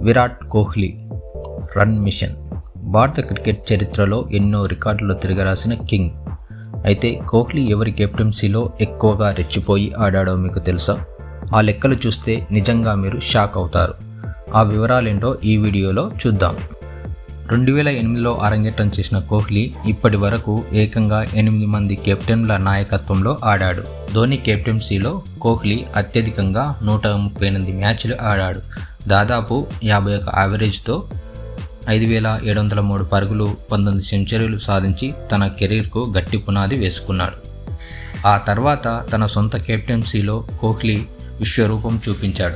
Virat Kohli run machine. భారత cricket చరిత్రలో ఎన్నో రికార్డులు తిరగరాసిన కింగ్. అయితే కోహ్లీ ఎవరి కెప్టెన్సీలో ఎక్కువగా రెచ్చిపోయి ఆడాడో మీకు తెలుసా? ఆ లెక్కలు చూస్తే నిజంగా మీరు షాక్ అవుతారు. ఆ వివరాలేంటో ఈ వీడియోలో చూద్దాం. రెండు వేల ఎనిమిదిలో అరంగేట్రం చేసిన కోహ్లీ ఇప్పటి వరకు ఏకంగా ఎనిమిది మంది కెప్టెన్ల నాయకత్వంలో ఆడాడు. ధోని కెప్టెన్సీలో కోహ్లీ అత్యధికంగా నూట ముప్పై ఎనిమిది మ్యాచ్లు ఆడాడు. దాదాపు యాభై ఒక యావరేజ్తో ఐదు వేల ఏడు వందల మూడు పరుగులు పంతొమ్మిది సెంచరీలు సాధించి తన కెరీర్కు గట్టి పునాది వేసుకున్నాడు. ఆ తర్వాత తన సొంత కెప్టెన్సీలో కోహ్లీ విశ్వరూపం చూపించాడు.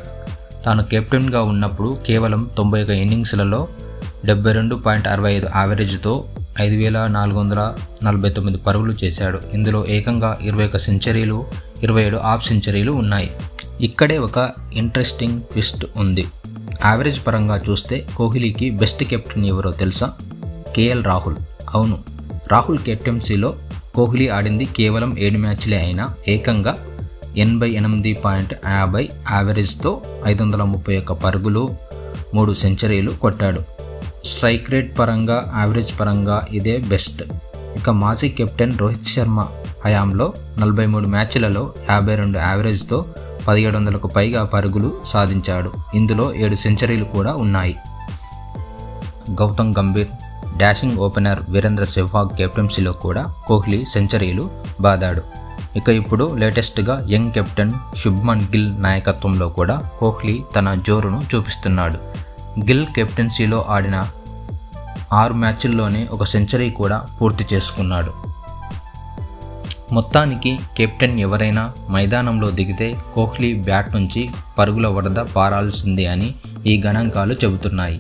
తాను కెప్టెన్గా ఉన్నప్పుడు కేవలం తొంభై ఒక ఇన్నింగ్స్లలో డెబ్బై రెండు పాయింట్ అరవై ఐదు యావరేజ్తో ఐదు వేల నాలుగు వందల నలభై తొమ్మిది పరుగులు చేశాడు. ఇందులో ఏకంగా ఇరవై ఒక సెంచరీలు ఇరవై ఏడు ఆఫ్ సెంచరీలు ఉన్నాయి. ఇక్కడే ఒక ఇంట్రెస్టింగ్ ట్విస్ట్ ఉంది. యావరేజ్ పరంగా చూస్తే కోహ్లీకి బెస్ట్ కెప్టెన్ ఎవరో తెలుసా? కేఎల్ రాహుల్. అవును రాహుల్ కెప్టెన్సీలో కోహ్లీ ఆడింది కేవలం ఏడు మ్యాచ్లే అయినా ఏకంగా ఎనభై ఎనిమిది పాయింట్ యాభై యావరేజ్తో ఐదు వందల ముప్పై ఒక్క పరుగులు మూడు సెంచరీలు కొట్టాడు. స్ట్రైక్ రేట్ పరంగా యావరేజ్ పరంగా ఇదే బెస్ట్ ఇక మాజీ కెప్టెన్ రోహిత్ శర్మ హయాంలో నలభై మూడు మ్యాచ్లలో యాభై రెండు యావరేజ్తో పదిహేడు వందలకు పైగా పరుగులు సాధించాడు. ఇందులో ఏడు సెంచరీలు కూడా ఉన్నాయి. గౌతమ్ గంభీర్ డాషింగ్ ఓపెనర్ వీరేంద్ర సెహ్వాగ్ కెప్టెన్సీలో కూడా కోహ్లీ సెంచరీలు బాదాడు. ఇక ఇప్పుడు లేటెస్ట్గా యంగ్ కెప్టెన్ శుభ్మన్ గిల్ నాయకత్వంలో కూడా కోహ్లీ తన జోరును చూపిస్తున్నాడు. గిల్ కెప్టెన్సీలో ఆడిన ఆరు మ్యాచ్ల్లోనే ఒక సెంచరీ కూడా పూర్తి చేసుకున్నాడు. మొత్తానికి కెప్టెన్ ఎవరైనా మైదానంలో దిగితే కోహ్లీ బ్యాట్ నుంచి పరుగుల వరద పారాల్సిందే అని ఈ గణాంకాలు చెబుతున్నాయి.